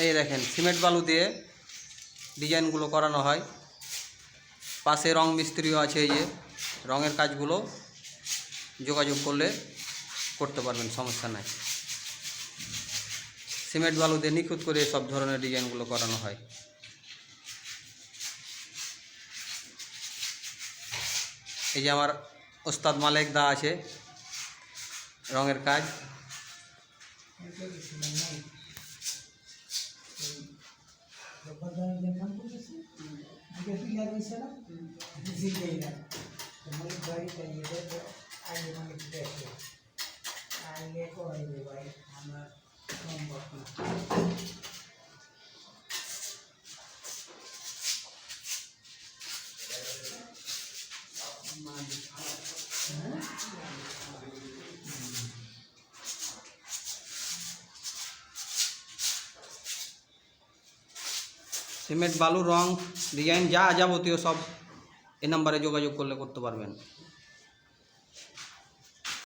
এই দেখেন, সিমেন্ট বালু দিয়ে ডিজাইনগুলো করানো হয়। পাশে রং মিস্ত্রিও আছে এই যে, রঙের কাজগুলো যোগাযোগ করলে করতে পারবেন, সমস্যা নাই। সিমেন্ট বালু দিয়ে নিখুঁত করে সব ধরনের ডিজাইনগুলো করানো হয়। এই যে আমার ওস্তাদ মালেক দা আছে, রঙের কাজ। জব্বারদারের যে নাম করতেছে দিকে ফিলার দিচ্ছে না দিছি দেয় না মালিক বাড়ি তাই এটা আমার সম্ভব সিমেন্ট বালু রং ডিজাইন যা যাবতীয় সব এই নাম্বারে যোগাযোগ করলে করতে পারবেন।